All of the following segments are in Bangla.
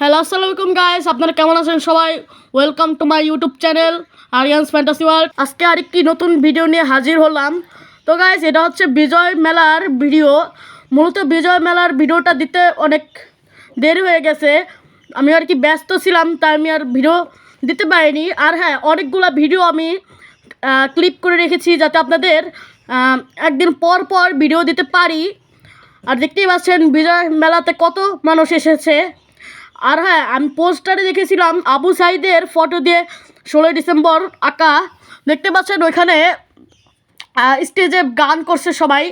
হ্যালো আসসালামু আলাইকুম গাইস আপনারা কেমন আছেন সবাই? Welcome to my YouTube channel Aryan's Fantasy World আজকে আরেকটি নতুন ভিডিও নিয়ে হাজির হলাম। তো গাইস এটা হচ্ছে বিজয় মেলার ভিডিও মূলত বিজয় মেলার ভিডিওটা দিতে অনেক দেরি হয়ে গেছে। আমি আর কি ব্যস্ত ছিলাম, তাই আমি আর ভিডিও দিতে পারিনি। আর হ্যাঁ অনেকগুলো ভিডিও আমি ক্লিপ করে রেখেছি যাতে আপনাদের একদিন পর পর ভিডিও দিতে পারি। আর দেখতেই পাচ্ছেন, বিজয় মেলাতে কত মানুষ এসেছে। আর হ্যাঁ আমি পোস্টারে দেখেছিলাম আবু সাইদের ফটো দিয়ে ষোলোই ডিসেম্বর আঁকা। দেখতে পাচ্ছেন ওইখানে স্টেজে গান করছে সবাই।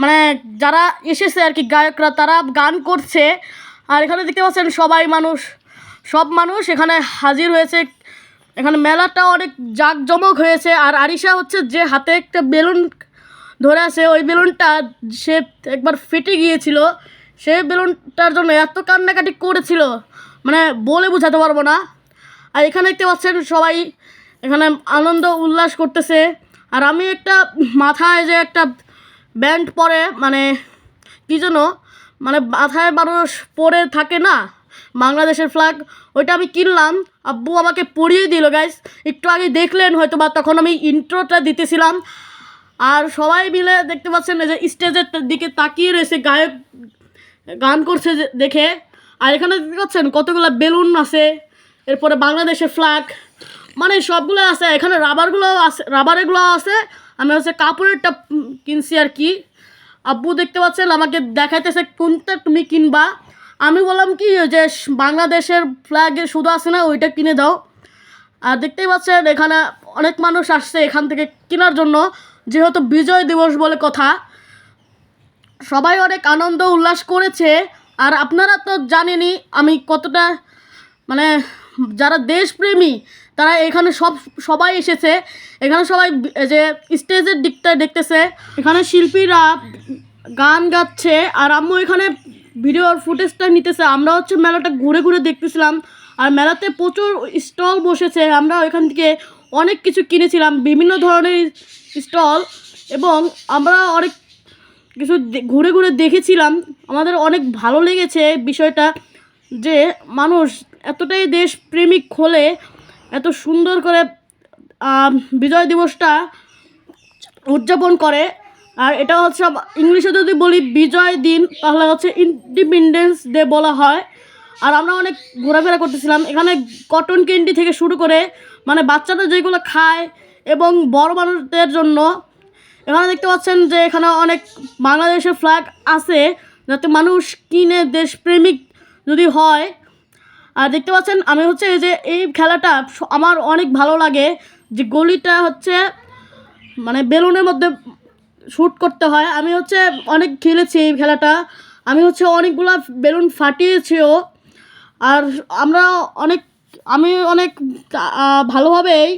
মানে যারা এসেছে আর কি, গায়করা, তারা গান করছে। আর এখানে দেখতে পাচ্ছেন সবাই মানুষ, সব মানুষ এখানে হাজির হয়েছে। এখানে মেলাটা অনেক জাঁকজমক হয়েছে। আর আরিশা হচ্ছে যে হাতে একটা বেলুন ধরে আছে, ওই বেলুনটা সে একবার ফেটে গিয়েছিল। সেই বেলুনটার জন্য এত কান্নাকাটি করেছিল। মানে বলে বোঝাতে পারব না। আর এখানে দেখতে পাচ্ছেন সবাই এখানে আনন্দ উল্লাস করতেছে। আর আমি একটা মাথায় যে একটা ব্যান্ড পরে মানে কী যেন মানে মাথায় মানুষ পরে থাকে না, বাংলাদেশের ফ্ল্যাগ ওইটা আমি কিনলাম। আব্বু আমাকে পরিয়ে দিল গাইস একটু আগে দেখলেন হয়তো বা তখন আমি ইন্ট্রোটা দিতেছিলাম। আর সবাই মিলে দেখতে পাচ্ছেন যে স্টেজের দিকে তাকিয়ে রয়েছে গায়ক গান করছে দেখে। আর এখানে দেখতে পাচ্ছেন কতগুলো বেলুন আছে, এরপরে বাংলাদেশের ফ্ল্যাগ মানে সবগুলো আছে, এখানে রাবারগুলো আছে রাবারেরগুলো আছে। আমি হচ্ছে কাপড়েরটা কিনছি আর কি। আব্বু দেখতে পাচ্ছেন, আমাকে দেখাইতেছে কোনটা তুমি কিনবা। আমি বললাম কি যে বাংলাদেশের ফ্ল্যাগে শুধু আছে না, ওইটা কিনে দাও। আর দেখতেই পাচ্ছেন, এখানে অনেক মানুষ আসছে এখান থেকে কেনার জন্য। যেহেতু বিজয় দিবস বলে কথা সবাই অনেক আনন্দ, উল্লাস করেছে। আর আপনারা তো জানেনই, আমি কতটা মানে যারা দেশপ্রেমী, তারা এখানে সব, সবাই এসেছে। এখানে সবাই যে, স্টেজের দিকটা দেখতেছে। এখানে শিল্পীরা গান গাচ্ছে। আর আম্মু এখানে ভিডিওর ফুটেজটা নিতেছে। আমরা হচ্ছে মেলাটা ঘুরে ঘুরে দেখতেছিলাম। আর মেলাতে প্রচুর স্টল বসেছে। আমরা এখান থেকে অনেক কিছু কিনেছিলাম। বিভিন্ন ধরনের স্টল। এবং আমরা অনেক কিছু ঘুরে ঘুরে দেখেছিলাম। আমাদের অনেক ভালো লেগেছে বিষয়টা যে মানুষ এতটাই দেশপ্রেমিক হলে এত সুন্দর করে বিজয় দিবসটা উদযাপন করে। আর এটা হচ্ছে ইংলিশে যদি বলি বিজয় দিন, তাহলে হচ্ছে ইন্ডিপেন্ডেন্স ডে বলা হয়। আর আমরা অনেক ঘোরাফেরা করতেছিলাম। এখানে কটন ক্যান্ডি থেকে শুরু করে মানে বাচ্চারা যেগুলো খায় এবং বড় মানুষদের জন্য এখানে দেখতে পাচ্ছেন যে এখানে অনেক বাংলাদেশের ফ্ল্যাগ আছে, যাতে মানুষ কিনে দেশপ্রেমিক যদি হয়। আর দেখতে পাচ্ছেন, আমি হচ্ছে যে এই খেলাটা আমার অনেক ভালো লাগে যে গলিটা হচ্ছে মানে বেলুনের মধ্যে শ্যুট করতে হয়। আমি হচ্ছে অনেক খেলেছি এই খেলাটা। আমি হচ্ছে অনেকগুলা বেলুন ফাটিয়েছিও। আর আমরা অনেক, আমি অনেক ভালোভাবেই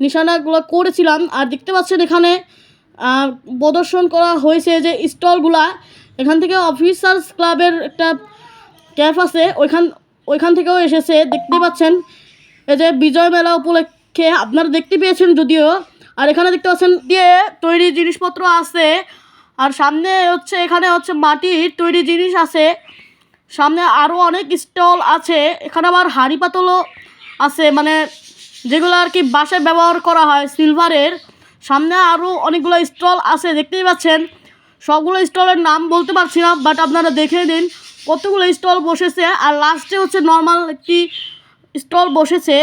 নিশানাগুলো করেছিলাম। আর দেখতে পাচ্ছেন এখানে প্রদর্শন করা হয়েছে যে স্টলগুলা, এখান থেকে অফিসার্স ক্লাবের একটা ক্যাফ আছে, ওইখান ওইখান থেকেও এসেছে, দেখতে পাচ্ছেন। এই যে বিজয় মেলা উপলক্ষে আপনারা দেখতে পেয়েছেন যদিও, আর এখানে দেখতে পাচ্ছেন দিয়ে তৈরি জিনিসপত্র আছে, আর সামনে হচ্ছে, এখানে হচ্ছে মাটির তৈরি জিনিস আছে, সামনে আরও অনেক স্টল আছে, এখানে আবার হাঁড়ি পাতলও আছে মানে যেগুলো আর কি বাসায় ব্যবহার করা হয় সিলভারের সামনে আরও অনেকগুলো স্টল আছে, দেখতেই পাচ্ছেন। সবগুলো স্টলের নাম বলতে পারছি না বাট আপনারা দেখে নিন কতগুলো স্টল বসেছে। আর লাস্টে হচ্ছে নর্মাল একটি স্টল বসেছে।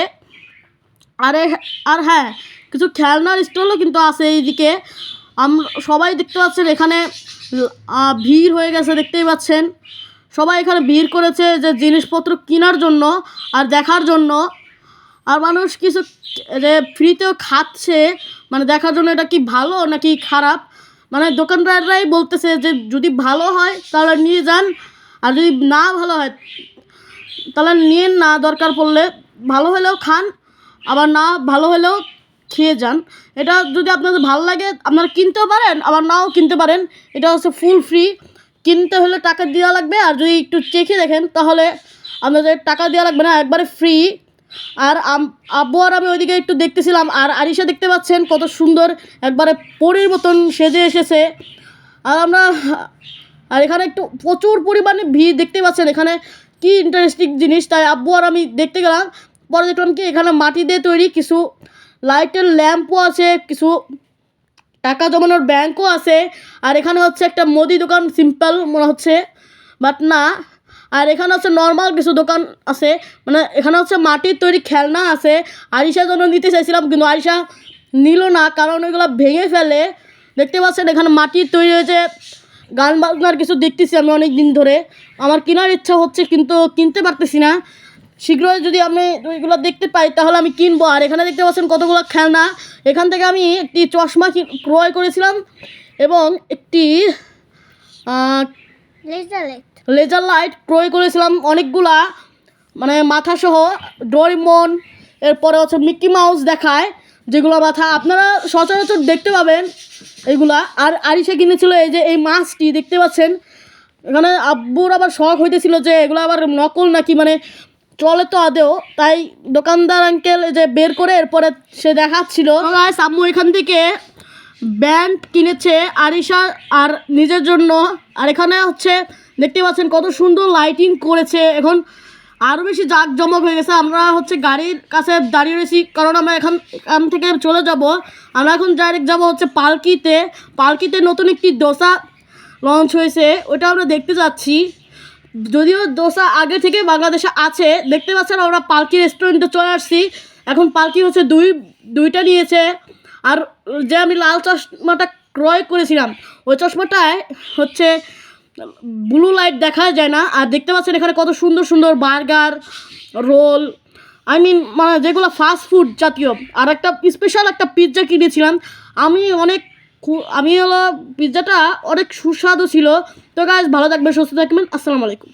আরে, আর হ্যাঁ কিছু খেলনার স্টলও কিন্তু আছে এইদিকে। আমরা সবাই দেখতে পাচ্ছেন এখানে ভিড় হয়ে গেছে, দেখতেই পাচ্ছেন। সবাই এখানে ভিড় করেছে যে জিনিসপত্র কেনার জন্য আর দেখার জন্য। আর মানুষ কিছু ফ্রিতেও খাচ্ছে। মানে দেখার জন্য এটা কি ভালো নাকি খারাপ? মানে দোকানদাররাই বলতেছে যে যদি ভালো হয় তাহলে নিয়ে যান, আর যদি না ভালো হয় তাহলে নিন না দরকার পড়লে ভালো হলেও খান, আবার না ভালো হলেও খেয়ে যান। এটা যদি আপনাদের ভালো লাগে, আপনারা কিনতেও পারেন, আবার নাও কিনতে পারেন। এটা হচ্ছে ফুল ফ্রি কিনতে হলে টাকা দেওয়া লাগবে, আর যদি একটু চেখে দেখেন তাহলে আপনাদের টাকা দেওয়া লাগবে না, একবারে ফ্রি আর আব্বু আর আমি ওইদিকে একটু দেখতেছিলাম, আর আরিশা দেখতে পাচ্ছেন কত সুন্দর একবারে পরীর মতন সেজে এসেছে। আর আমরা, আর এখানে একটু প্রচুর পরিমাণে ভিড় দেখতে পাচ্ছেন এখানে। কি ইন্টারেস্টিং জিনিস, তাই আব্বু আর আমি দেখতে গেলাম। পরে দেখলাম কি, এখানে মাটি দিয়ে তৈরি কিছু লাইটের ল্যাম্পও আছে, কিছু টাকা জমানোর ব্যাংকও আছে। আর এখানে হচ্ছে একটা মুদি দোকান, সিম্পল মনে হচ্ছে। বাট না আর এখানে হচ্ছে নর্মাল কিছু দোকান আছে। মানে এখানে হচ্ছে মাটির তৈরি খেলনা আছে। আরিশার জন্য নিতে চাইছিলাম, কিন্তু আরিশা নিল না, কারণ ওইগুলো ভেঙে ফেলে। দেখতে পাচ্ছেন এখানে মাটির তৈরি হয়েছে। গান বাজনার কিছু দেখতেছি আমি অনেক দিন ধরে। আমার কেনার ইচ্ছা হচ্ছে, কিন্তু কিনতে পারতেছি না। শীঘ্রই যদি আমি ওইগুলো দেখতে পাই, তাহলে আমি কিনবো। আর এখানে দেখতে পাচ্ছেন কতগুলো খেলনা। এখান থেকে আমি একটি চশমা ক্রয় করেছিলাম এবং একটি লেজার লাইট ক্রয় করেছিলাম অনেকগুলা মানে মাথা সহ ডোরিমন, এরপরে হচ্ছে মিকি মাউস দেখায়, যেগুলো মাথা, আপনারা সচরাচর দেখতে পাবেন এইগুলা আর আরিসা কিনেছিল এই যে, এই মাছটি দেখতে পাচ্ছেন? এখানে আব্বুর আবার শখ হইতেছিল যে এগুলো আবার নকল নাকি মানে চলে তো আদেও তাই দোকানদার আঙ্কেল যে বের করে এরপরে সে দেখাচ্ছিল। আম্মু এখান থেকে ব্যান্ড কিনেছে আরিশা আর নিজের জন্য। আর এখানে হচ্ছে দেখতে পাচ্ছেন কত সুন্দর লাইটিং করেছে। এখন আরও বেশি জাঁকজমক হয়ে গেছে। আমরা হচ্ছে গাড়ির কাছে দাঁড়িয়ে রয়েছি, কারণ আমরা এখান এখান থেকে চলে যাব। আমরা এখন ডাইরেক্ট যাব হচ্ছে পালকিতে। পালকিতে নতুন একটি দোসা লঞ্চ হয়েছে, ওটা আমরা দেখতে যাচ্ছি। যদিও দোসা আগে থেকে বাংলাদেশে আছে, দেখতে পাচ্ছেন আমরা পালকি রেস্টুরেন্টে চলে আসছি। এখন পালকি হচ্ছে দুই, দুইটা নিয়েছে। আর যে আমি লাল চশমাটা ক্রয় করেছিলাম, ওই চশমাটায় হচ্ছে ব্লু লাইট দেখা যায় না। আর দেখতে পাচ্ছেন এখানে কত সুন্দর সুন্দর বার্গার, রোল আই মিন মানে যেগুলো ফাস্ট ফুড জাতীয়। আর একটা স্পেশাল একটা পিৎজা কিনেছিলাম। আমি অনেক আমি হলো পিৎজাটা অনেক সুস্বাদু ছিল। তো গাছ ভালো থাকবে সুস্থ থাকবেন। আসসালামু আলাইকুম।